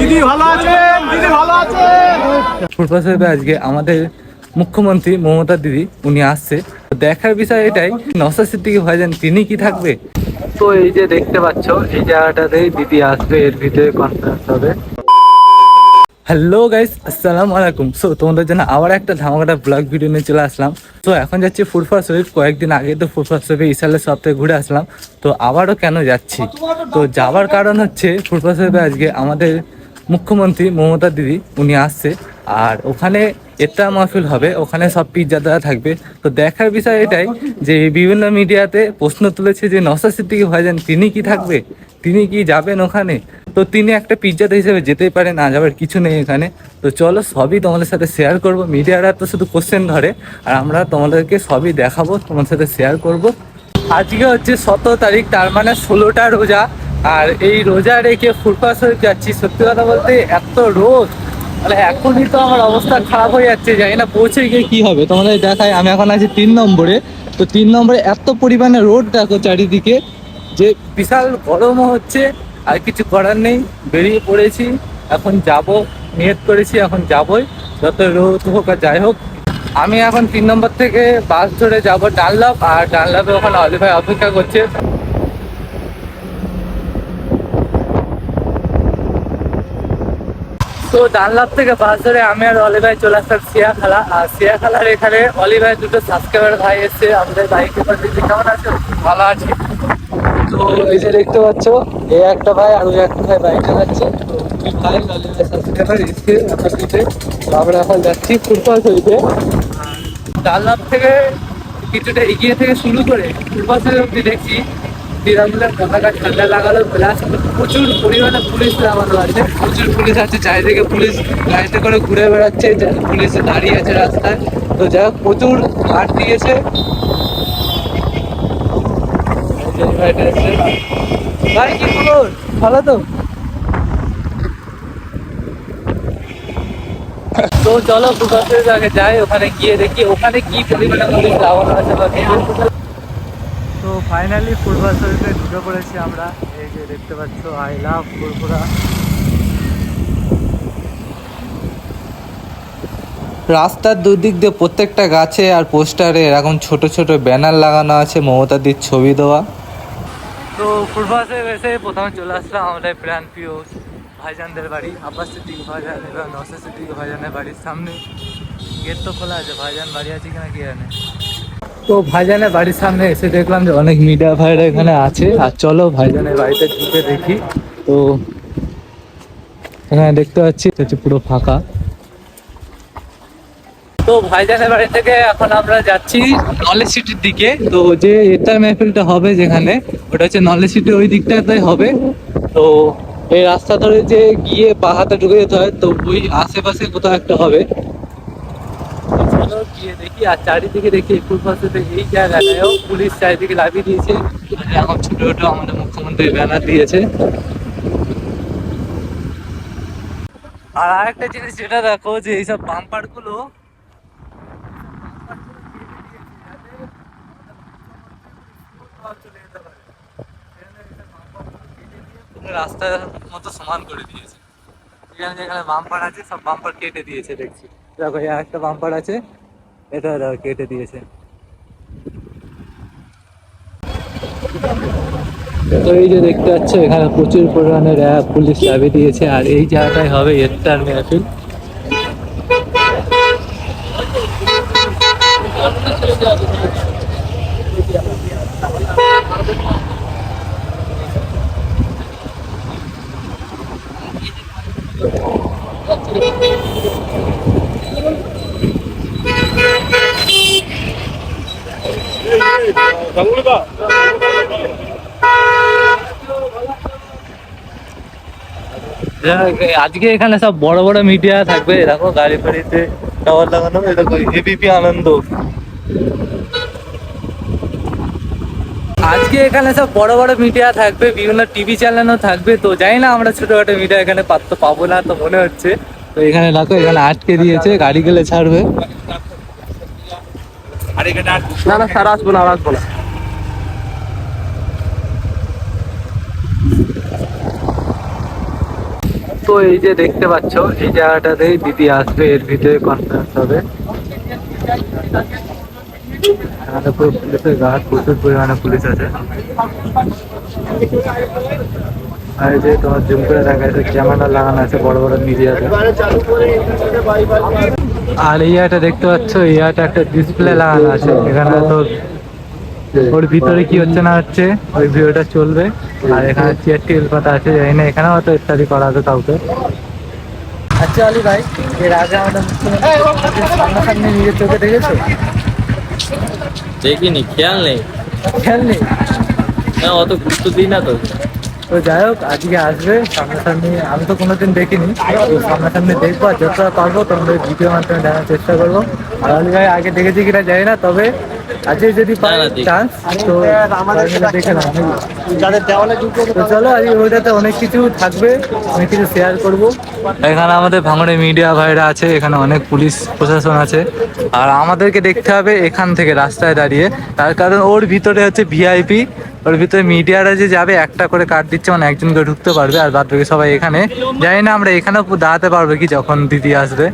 দিদি ভালো আছেন? দিদি ভালো আছেন? সাহেব আজকে আমাদের মুখ্যমন্ত্রী মমতা দিদি উনি আসছে। তো দেখার বিষয় এটাই নসা সিদ্দিকি ভাইজান তিনি কি থাকবে? তো এই যে দেখতে পাচ্ছ এই জায়গাটাতেই দিদি আসবে এর ভিতরে কনফারেন্স হবে। হ্যালো গাইস আসসালামু আলাইকুম। সো তোমাদের জন্য আবার একটা ধামাকাটা ব্লগ ভিডিও নিয়ে চলে আসলাম। তো এখন যাচ্ছি ফুটবল শরীফ। কয়েকদিন আগে তো ফুটবল শরীফে ইসালের সপ্তাহে ঘুরে আসলাম। তো আবারও কেন যাচ্ছি? তো যাওয়ার কারণ হচ্ছে ফুটবল শরীফে আজকে আমাদের মুখ্যমন্ত্রী মমতা দিদি, উনি আসছে। আর ওখানে এটা মাহফিল হবে, ওখানে সব পিজ্জা দেওয়া থাকবে। তো দেখার বিষয় এটাই যে বিভিন্ন মিডিয়াতে প্রশ্ন তুলেছে যে নসা সিদ্দিকি ভাইজান, তিনি কি থাকবে? তিনি কি যাবেন ওখানে? তো তিনি একটা পিজ্জাতে হিসেবে যেতেই পারে না যাবার কিছু নেই এখানে। তো চলো, সবই তোমাদের সাথে শেয়ার করব। মিডিয়ারা তো শুধু কোশ্চেন ধরে, আর আমরা তোমাদেরকে সবই দেখাবো তোমার সাথে শেয়ার করব। আজকে হচ্ছে সতেরো তারিখ, তার মানে ষোলোটা রোজা। আর এই রোজা রেখে ফুটপাথ হয়ে যাচ্ছি, সত্যি কথা বলতে এত রোদ। মানে এখনই তো আমার অবস্থা খারাপ হয়ে যাচ্ছে, জানি না পৌঁছে গিয়ে কি হবে। তোমাদের দেখাই, আমি এখন আছি তিন নম্বরে। তো তিন নম্বরে এত পরিমাণে রোদ দেখো চারিদিকে, যে বিশাল গরমও হচ্ছে, আর কিছু করার নেই, বেরিয়ে পড়েছি। এখন যাব, নিয়ত করেছি, এখন যাবই, যত রোদ হোক আর যাই হোক। আমি এখন তিন নম্বর থেকে বাস ধরে যাব ডানলাভ আর ডানলাভে ওখানে অলি ভাই অপেক্ষা করছে। তো ডানলাভ থেকে বাস ধরে আমি আর অলি ভাই চলে আসলাম সিয়াখালা। আর সিয়াখালার এখানে অলি ভাই দুটো সাবস্ক্রাইবার ভাই এসছে, আমাদের বাইকে কেমন আছো ভালো আছি। তো এই যে দেখতে পাচ্ছ এই একটা ভাই আর ওই একটা ভাই বাইক চালাচ্ছে দুই ভাই অলি ভাই সাবস্ক্রাইবার এসছে আমার আমরা এখন যাচ্ছি ফুটবল শরীফে ডানলাভ থেকে কিছুটা এগিয়ে থেকে শুরু করে শরীফ অব্দি দেখছি। তৃণমূলের পতাকা ঠান্ডা লাগালো প্লাস প্রচুর পরিমাণে পুলিশ লাগানো আছে। প্রচুর পুলিশ আছে, চারিদিকে পুলিশ গাড়িতে করে ঘুরে বেড়াচ্ছে পুলিশ দাঁড়িয়ে আছে রাস্তায়। তো যাই হোক, প্রচুর হাট দিয়েছে। ভাই, কি খবর? ভালো তো? তো চলো ফুটবলের আগে যাই, ওখানে গিয়ে দেখি, ওখানে কি পরিমাণে পুলিশ লাগানো আছে বা তো ফাইনালি ফুটবল শরীফে ঢুকে পড়েছি আমরা। এই যে দেখতে পাচ্ছ আই লাভ ফুরফুরা। রাস্তার দুদিক দিয়ে প্রত্যেকটা গাছে আর পোস্টারে এরকম ছোট ছোট ব্যানার লাগানো আছে মমতাদির ছবি দেওয়া। তো শরীফ এসে প্রথমে চলে আসলাম আমাদের প্রাণ প্রিয় ভাইজানদের বাড়ি আব্বাস সিদ্দিক ভাইজান এবং নসর সিদ্দিক ভাইজানের বাড়ির সামনে। গেট তো খোলা আছে ভাইজান বাড়ি আছে কিনা কি জানে। তো ভাইজানের বাড়ির সামনে এসে দেখলাম যে অনেক মিডিয়া ভাইরা এখানে আছে। আর চলো ভাইজানের বাড়িতে ঢুকে দেখি। তো এখানে দেখতে পাচ্ছি হচ্ছে পুরো ফাঁকা। তো ভাইজানের বাড়ি থেকে এখন আমরা যাচ্ছি নলেজ সিটির দিকে। তো যে হবে যেখানে, ওটা হচ্ছে নলেজ সিটি ওই দিকটাতে হবে। তো এই রাস্তা ধরে যে গিয়ে পাহাড়ে ঢুকে যেতে হয়, তো ওই আশেপাশে কোথাও একটা হবে। গিয়ে দেখি, আর চারিদিকে দেখি ফুটপাথ এই জায়গাটায়ও পুলিশ চারিদিকে লাভিয়ে দিয়েছে। এখন ছোট ছোট আমাদের মুখ্যমন্ত্রী ব্যানার দিয়েছে। আর আরেকটা জিনিস যেটা দেখো, যে এইসব বাম্পারগুলো রাস্তার মতো সমান করে দিয়েছে। এখানে যেখানে বাম্পার আছে, সব বাম্পার কেটে দিয়েছে, দেখছি। দেখো একটা বাম্পার আছে। এটা কেটে দিয়েছে। তো এই যে দেখতে পাচ্ছ এখানে প্রচুর পরিমাণে র্যাব পুলিশ চাবি দিয়েছে আর এই জায়গাটাই হবে এরটার মেহফিল। যাক, আজকে এখানে সব বড় বড় মিডিয়া থাকবে দেখো গাড়ি ফাড়িতে টাওয়ার লাগানো দেখো এবিপি আনন্দ আজকে এখানে সব বড় বড় মিডিয়া থাকবে বিভিন্ন টিভি চ্যানেলও থাকবে তো জানি না আমরা ছোটখাটো মিডিয়া এখানে পাত্র পাবো না তো মনে হচ্ছে তো এখানে দেখো এখানে আটকে দিয়েছে গাড়ি গেলে ছাড়বে না না, স্যার, আসব না আসব না। তো এই যে দেখতে পাচ্ছ, এই জায়গাটাতেই দিদি আসবে, এর ভিতরে কনফারেন্স হবে। এখানে পুলিশের প্রচুর পরিমাণে পুলিশ আছে। আর যে তোমার জুম করে দেখা যাচ্ছে লাগানো আছে, বড় বড় মিডিয়াতে আর ইয়াটা দেখতে পাচ্ছ ইয়াটা একটা ডিসপ্লে লাগানো আছে। এখানে তো ওর ভিতরে কি হচ্ছে না হচ্ছে ওই ভিডিওটা চলবে। আর এখানে চেয়ার টেবিল পাতা আছে জানি না এখানে হয়তো ইত্যাদি করা আছে কাউকে। আচ্ছা আলি ভাই এর আগে আমাদের সামনাসামনি নিজের চোখে দেখেছ? দেখিনি খেয়াল নেই। খেয়াল নেই? না অত গুরুত্ব দিই না তো। তো যাই হোক আজকে আসবে সামনাসামনি আমি তো কোনোদিন দেখিনি তো সামনাসামনি দেখব আর যতটা পারব তোমাদের ভিডিওর মাধ্যমে দেখার চেষ্টা করব। আর ভাই আগে দেখেছি কিনা জানি না তবে আজকে যদি পাই চান্স তো দেখে নাও তো চলো আজকে ওইটাতে অনেক কিছু থাকবে অনেক কিছু শেয়ার করব। এখানে আমাদের ভাঙড়ে মিডিয়া ভাইরা আছে এখানে অনেক পুলিশ প্রশাসন আছে। আর আমাদেরকে দেখতে হবে এখান থেকে রাস্তায় দাঁড়িয়ে। তার কারণ ওর ভিতরে হচ্ছে ভিআইপি ওর ভিতরে মিডিয়ারা যে যাবে, একটা করে কার্ড দিচ্ছে মানে একজন করে ঢুকতে পারবে, আর বাদ বাকি সবাই এখানে। জানি না আমরা এখানেও দাঁড়াতে পারব কি যখন দিদি আসবে।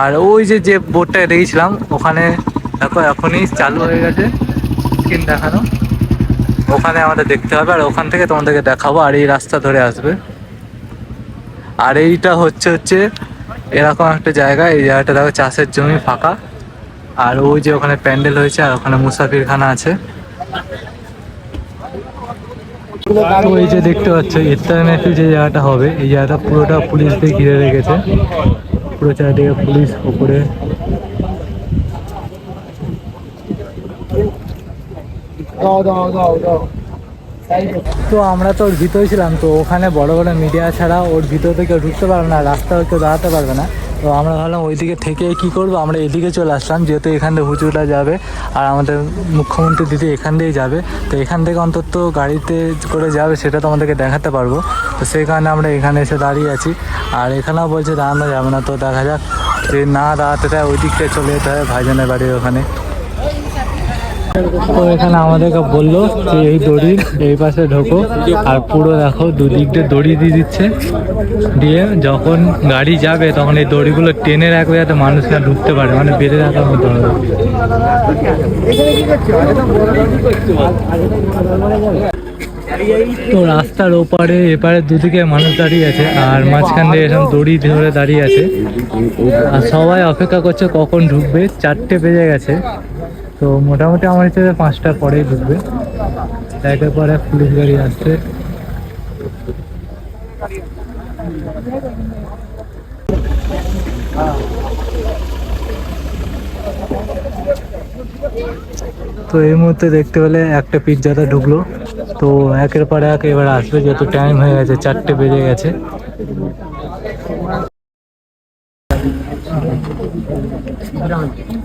আর ওই যে যে বোর্ডটা দেখেছিলাম, ওখানে দেখো এখনই চালু হয়ে গেছে স্ক্রিন দেখানো। ওখানে আমাদের দেখতে হবে, আর ওখান থেকে তোমাদেরকে দেখাবো, আর এই রাস্তা ধরে আসবে। আর এইটা হচ্ছে হচ্ছে এরকম একটা জায়গা, এই জায়গাটা দেখো চাষের জমি ফাঁকা। আর ওই যে ওখানে প্যান্ডেল হয়েছে, আর ওখানে মুসাফিরখানা আছে। তো এই যে দেখতে পাচ্ছ ইন্টারনেটে যে জায়গাটা হবে এই জায়গাটা পুরোটা পুলিশ দিয়ে ঘিরে রেখেছে। পুরো চারিদিকে পুলিশ উপরে তো। আমরা তো ওর ভিতরে ছিলাম তো ওখানে বড় বড় মিডিয়া ছাড়া ওর ভিতরে কেউ ঢুকতে পারবে না রাস্তাও কেউ দাঁড়াতে পারবে না। তো আমরা ভাবলাম ওইদিকে থেকে কি করব? আমরা এদিকে চলে আসলাম, যেহেতু এখান থেকে হুজুরা যাবে আর আমাদের মুখ্যমন্ত্রী দিদি এখান দিয়েই যাবে। তো এখান থেকে অন্তত গাড়িতে করে যাবে সেটা তো আমাদেরকে দেখাতে পারব। তো সেই কারণে আমরা এখানে এসে দাঁড়িয়ে আছি। আর এখানেও বলছে দাঁড়ানো যাবে না। তো দেখা যাক যে না দাঁড়াতে চায় ওই দিকটা চলে যেতে হয় ভাইজানের বাড়ির ওখানে। তো এখানে আমাদেরকে বলল যে এই দড়ির এই পাশে ঢোকো। আর পুরো দেখো দুদিক দিয়ে দড়ি দিয়ে দিচ্ছে। দিয়ে যখন গাড়ি যাবে, তখন এই দড়িগুলো টেনে রাখবে যাতে মানুষ না ঢুকতে পারে মানে বেঁধে রাখার মতো হবে। তো রাস্তার ওপারে, এপারে দুদিকে মানুষ দাঁড়িয়ে আছে, আর মাঝখান দিয়ে এরকম দড়ি ধরে দাঁড়িয়ে আছে। আর সবাই অপেক্ষা করছে কখন ঢুকবে। চারটে বেজে গেছে। তো মোটামুটি আমার হিসেবে পাঁচটার পরেই ঢুকবে। একের পর এক পুলিশ গাড়ি আসছে। তো এই মুহূর্তে দেখতে পেলে একটা পিৎজাটা ঢুকলো। তো একের পর এক এবার আসবে, যেহেতু টাইম হয়ে গেছে, চারটে বেজে গেছে।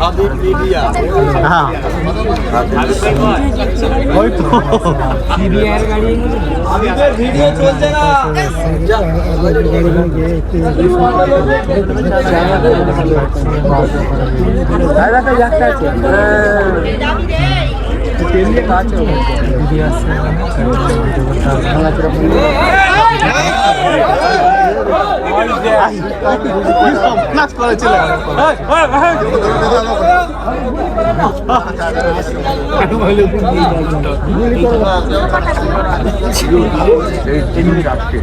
যাওয়া আছে আমার ভাই তো ছিল আমি ওখানে ছিলাম যেতে গেছে হাসি দেখছ হাসি দেখেছ হাসি হ্যাঁ দিদি আসছে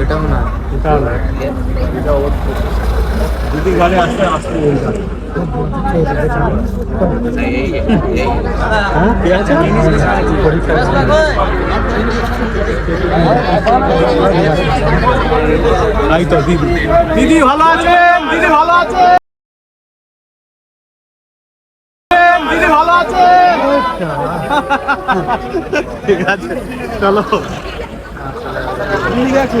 এটাও না দিদি ভালো আছেন? দিদি ভালো আছেন? দিদি ভালো আছেন? ঠিক আছে চলো। ঠিক আছে।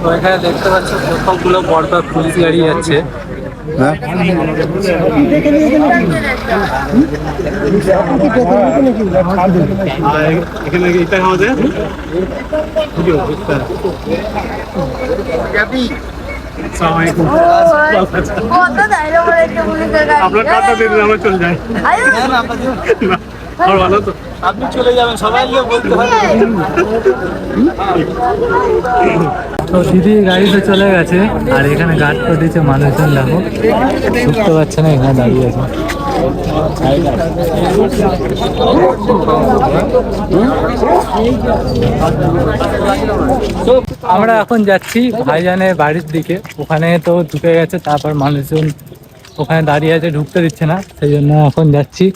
তো এখানে দেখতে পাচ্ছ সবগুলো বড় পুলিশ গাড়ি যাচ্ছে। গাড়ি আপনার কাটা দিয়ে দিলে আমরা চলে যাই। আয়ো। ভালো তো। আপনি চলে যাবেন সবাই বলতে তো দিদি গাড়িতে চলে গেছে, আর এখানে গার্ড করে দিয়েছে মানুষজন, দেখো। ঢুকতে পারছে না, এখানে দাঁড়িয়ে আছে। তো আমরা এখন যাচ্ছি ভাইজানের বাড়ির দিকে। ওখানে তো ঢুকে গেছে, তারপর মানুষজন ওখানে দাঁড়িয়ে আছে, ঢুকতে দিচ্ছে না, সেই জন্য এখন যাচ্ছি।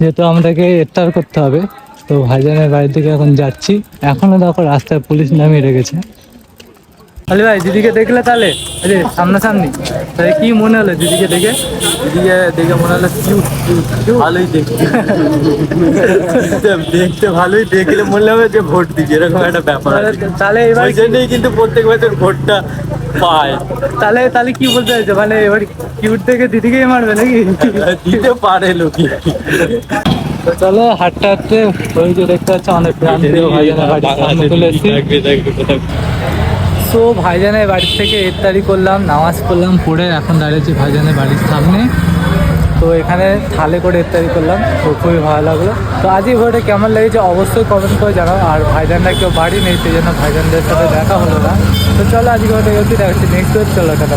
যেহেতু আমাদেরকে ইফতার করতে হবে, তো ভাইজানের বাড়ির দিকে এখন যাচ্ছি। এখনও দেখো রাস্তায় পুলিশ নামিয়ে রেখেছে। আরে ভাই দিদিকে দেখলে তাহলে? আরে সামনাসামনি। তাহলে কি মনে হলো দিদিকে দেখে? দিদিকে দেখে মনে হলো কিউট ভালোই দেখতে দেখতে ভালোই দেখলে মনে হবে যে ভোট দিচ্ছে এরকম একটা ব্যাপার তাহলে- তাহলে এবার জন্যই কিন্তু প্রত্যেক বছর ভোটটা পায়। তাহলে তাহলে কি বলতে চাইছো? মানে এবার কিউট থেকে দিদিকেই মারবে নাকি? দিতে পারে লোকই তো চলো হাঁটতে হাঁটতে ওই যে দেখতে পাচ্ছ অনেক বাড়ির চলে এসেছি। তো ভাইজানের বাড়ি থেকে ইফতারি করলাম, নামাজ করলাম পড়ে এখন দাঁড়িয়েছি ভাইজানের বাড়ির সামনে। তো এখানে থালে করে ইফতারি করলাম, তো খুবই ভালো লাগল। তো আজই ভিডিওটা কেমন লেগেছে অবশ্যই কমেন্ট করে জানাও। আর ভাইজানরা কেউ বাড়ি নেই, সেই জন্য ভাইজানদের সাথে দেখা হলো না। তো চলো আজকে ভিডিওটা গেছি দেখাচ্ছি নেক্সট চলো টাটা।